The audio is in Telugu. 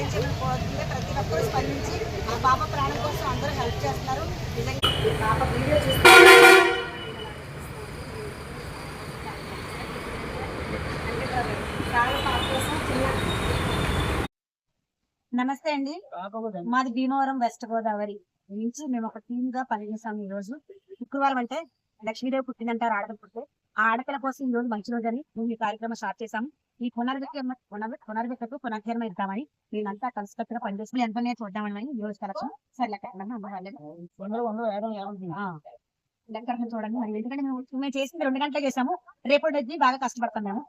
సాయం చేయకపోతుంటే ప్రతి ఒక్కరు స్పందించి ఆ పాప ప్రాణం కోసం అందరూ హెల్ప్ చేస్తున్నారు. నిజంగా పాప వీడియో చూస్తే నమస్తే అండి. మాది భీమవరం వెస్ట్ గోదావరి. నుంచి మేము ఒక టీమ్గా పనిచేసాము ఈ రోజు శుక్రవారం అంటే లక్ష్మీదేవి పుట్టిందంటారు ఆడదం పుట్టే. ఆ ఆడపిల్ల కోసం ఈ రోజు మంచి రోజు అని మేము ఈ కార్యక్రమం స్టార్ట్ చేసాము ఈ పునర్విక పునర్వికకు పునర్జన్మ ఇద్దామని మేమంతా కలిసికట్టుగా పనిచేసి ఎంతనే చూద్దామని ఈ రోజు కలెక్షన్ సరే చూడండి మరి ఎందుకంటే మేము మేము చేసింది రెండు గంటలు చేసాము రేపటి వచ్చి బాగా కష్టపడతాం మేము